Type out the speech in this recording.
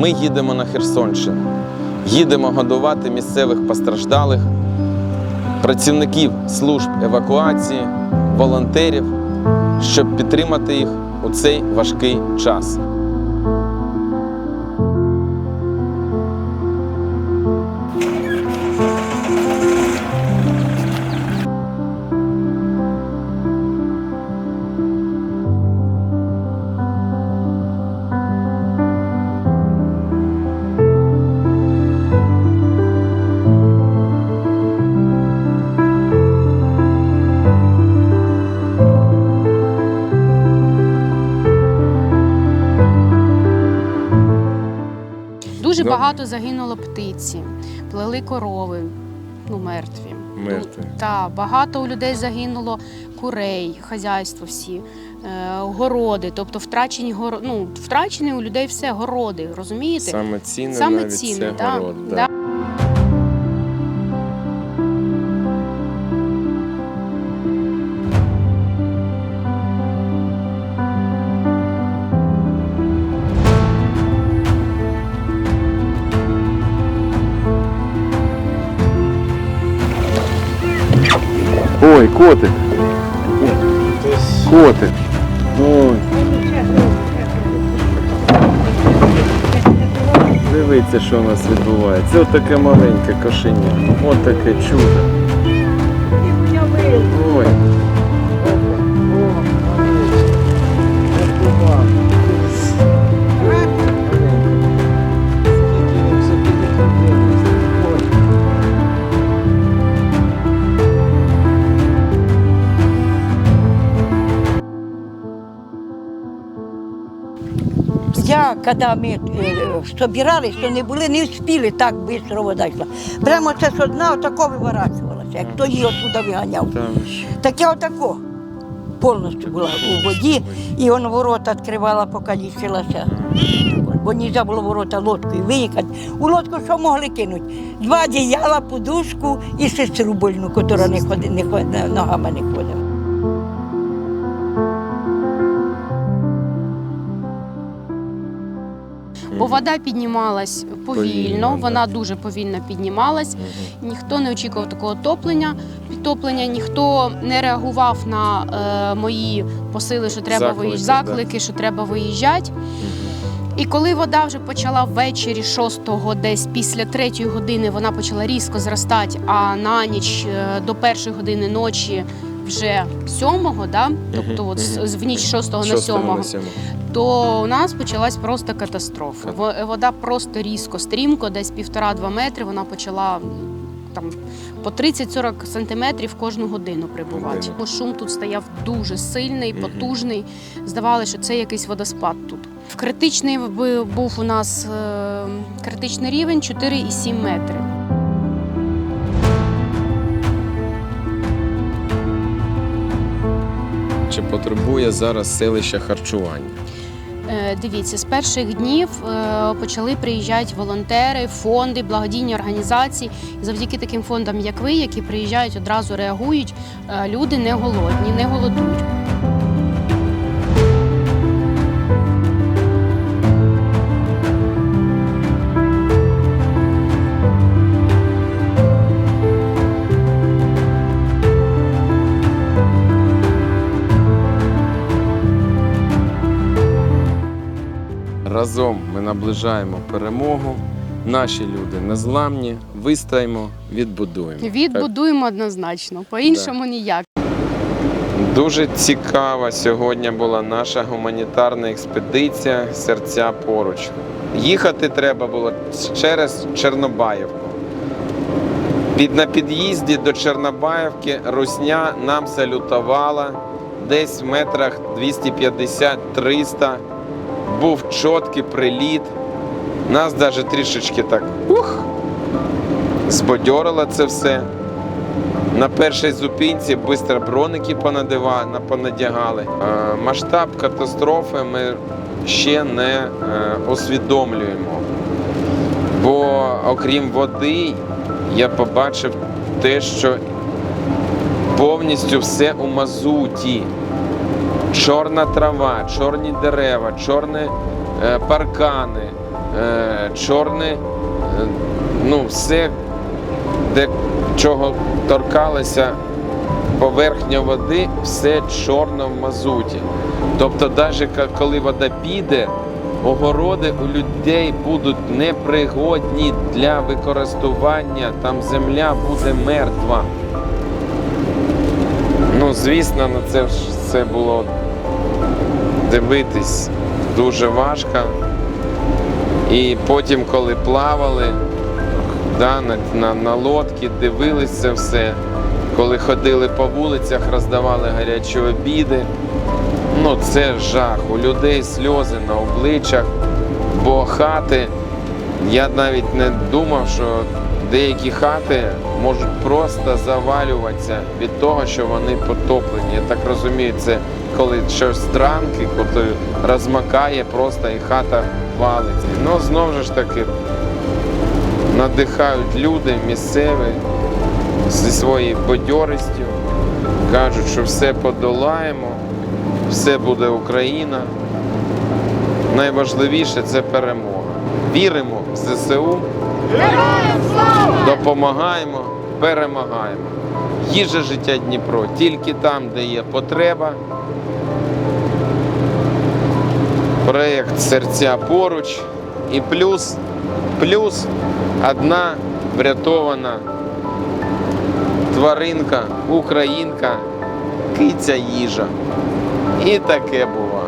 ми їдемо на Херсонщину. Їдемо годувати місцевих постраждалих, працівників служб евакуації, волонтерів, щоб підтримати їх у цей важкий час. Дуже Ну. багато загинуло птиці, плели корови, ну мертві. Мертві. Так, багато у людей загинуло курей, хазяйство всі, е, городи, тобто втрачені горо... ну, втрачені у людей все городи, розумієте? Саме цінне Саме навіть цінне, це да, город. да. Ой, котик. Котик. Ой. Дивіться, що у нас відбувається. Ось таке маленьке кошеня. Ось таке чудо. Когда мы э, собирались, то не були, не встигли, так швидко вода йшла. Прямо це з одна отако виворачувалася, як хто її оттуда виганяв. Там ж. Так я отако повністю була у воді, і воно ворота відкривала, поки лічилася. Бо не можна було ворота лодкою виїхати. У лодку що могли кинути? Два одіяла, подушку і сестру больну, яка не ходи, ногами не ходила. Бо вода піднімалась повільно, вона дуже повільно піднімалась. Ніхто не очікував такого топлення, підтоплення, ніхто не реагував на е, мої посили, що треба Заклики, виїжджати, заклики, що треба виїжджати. І коли вода вже почала ввечері 6-го, десь після 3 години, вона почала різко зростати, а на ніч е, до першої години ночі вже 7-го, да? тобто от з- з- в ніч 6 на Шостого 7 на сьомого. То у нас почалась просто катастрофа. Вода просто різко, стрімко, десь півтора-два метри. Вона почала там по 30-40 сантиметрів кожну годину прибувати. Бо Шум тут стояв дуже сильний, потужний. Здавалося, що це якийсь водоспад тут. Критичний би- був у нас е, критичний рівень 4,7 метри. Чи потребує зараз селище харчування? Е, Дивіться, з перших днів е, почали приїжджати волонтери, фонди, благодійні організації. Завдяки таким фондам, як ви, які приїжджають, одразу реагують. е, Люди не голодні, не голодують. Разом ми наближаємо перемогу. Наші люди незламні, вистоїмо, відбудуємо. Відбудуємо однозначно, по-іншому ніяк. Дуже цікава сьогодні була наша гуманітарна експедиція Серця поруч. Їхати треба було через Чорнобаївку. Під на під'їзді до Чорнобаївки Русня нам салютувала десь в метрах 250-300. Був чіткий приліт. Нас навіть трішечки так ух, збодьорило це все. На першій зупинці швидко броники понадягали. Е, Масштаб катастрофи ми ще не е, усвідомлюємо. Бо окрім води, я побачив те, що повністю все у мазуті. Чорна трава, чорні дерева, чорні е, паркани, е, чорне, ну, все, де чого торкалося поверхня води, все чорно в мазуті. Тобто, навіть коли вода піде, огороди у людей будуть непригодні для використання, там земля буде мертва. Ну, звісно, на це ж все було дивитись дуже важко. І потім, коли плавали да, на, на, на лодці, дивились це все, коли ходили по вулицях, роздавали гарячі обіди. Ну, це жах. У людей сльози на обличчях, бо хати, я навіть не думав, що деякі хати можуть просто завалюватися від того, що вони потоплені. Я так розумію, це коли щось странки, коли розмакає просто і хата валиться. Ну, знову ж таки, надихають люди місцеві зі своєю бадьорістю, кажуть, що все подолаємо, все буде Україна. Найважливіше це перемога. Віримо в ЗСУ, допомагаємо, перемагаємо. Їжа життя Дніпро тільки там, де є потреба. Проєкт серця поруч. І плюс, плюс одна врятована тваринка, українка, киця їжа. І таке було.